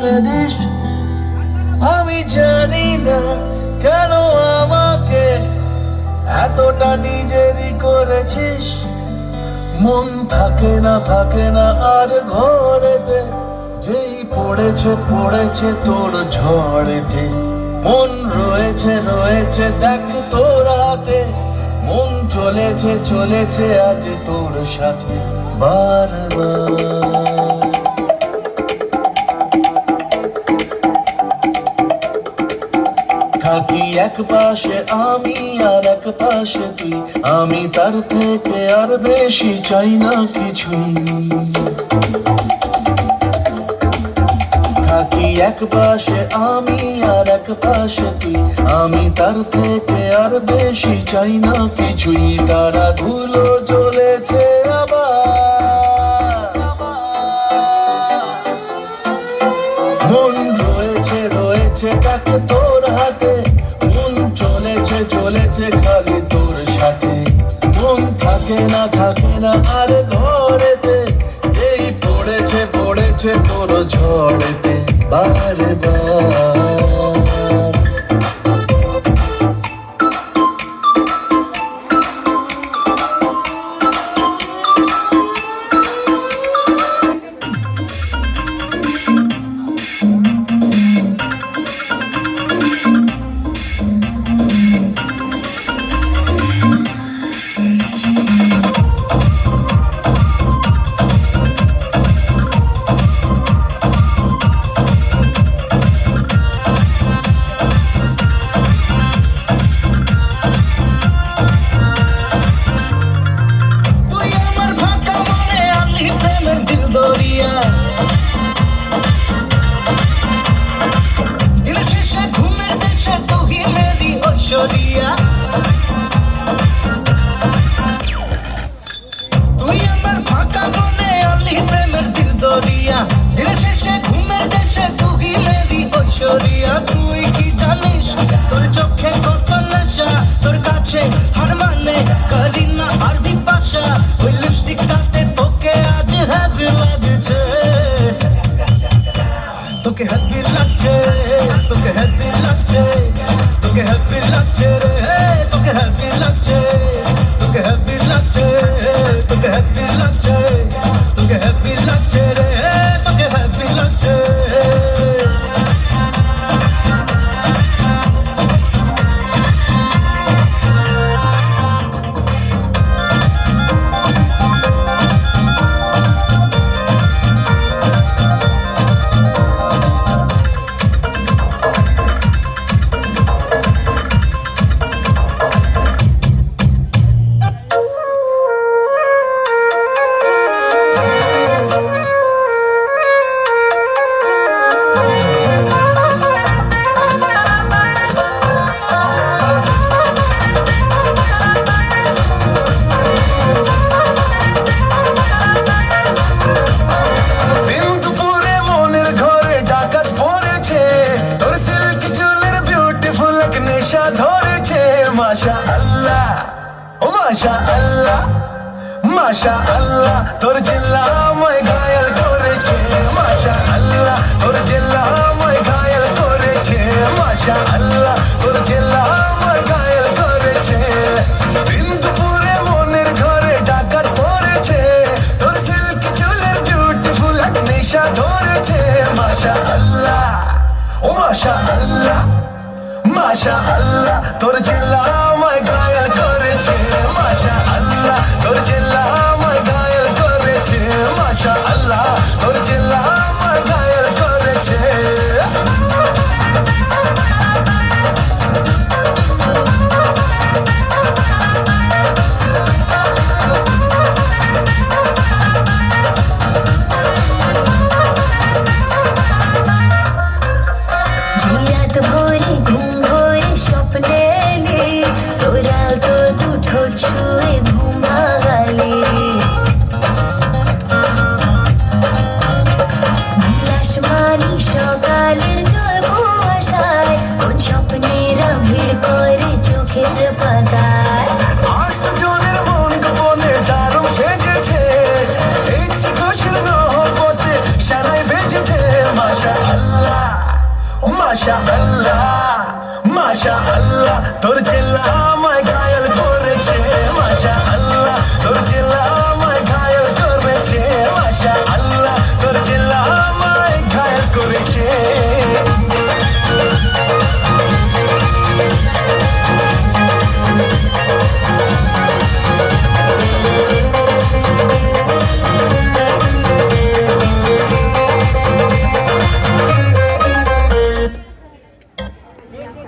This? আমি জানি না কেন আমাকে এতটা নিজেরই করেছিস। মন থাকে না থাকে না আর ঘরেতে, যেই পড়েছে পড়েছে তোর ঝড়েতে। মন রয়েছে রয়েছে, দেখ তোর হাতে। মন চলেছে চলেছে আজ তোর সাথে বারবার। থাকি এক পাশে, আমি আর এক পাশে তুই। আমি তার থেকে আর বেশি চাই না কিছুই। থাকি এক পাশে, আমি আর এক পাশে তুই। আমি তার থেকে আর বেশি চাই না কিছুই। তারা ধুলো তোর হাতে। মন চলেছে চলেছে খালি তোর সাথে। মন থাকে না থাকে না আর ঘরেতে। যেই পড়েছে পড়েছে তোর ঝড়েতে। বারে বার। তুই আমার ফাঁকা মনে আনলি প্রেমের দিল দরিয়া। দিন শেষে love, মাশা আল্লাহ মাশা আল্লাহ তোর জিল্লা আমায় ঘায়াল করেছে। মাশা আল্লাহ তোর জিল্লা আমায় ঘায়াল করেছে। মাশা আল্লাহ তোর জিল্লা আমায় ঘায়াল করেছে। দিন দুপুরে মনের ঘরে ডাকাত পড়েছে। তোর সিল্ক চুলের বিউটিফুল এক নেশা ধরেছে। মাশা আল্লাহ ও মাশা আল্লাহ মাশা আল্লাহ তোর জিল্লা সকালের জল কুয়াশায়, কোন স্বপ্নেরা ভিড় করে চোখের পাতায়। আজ তো জনের মন গোপনে দারুণ সেজেছে ইচ্ছে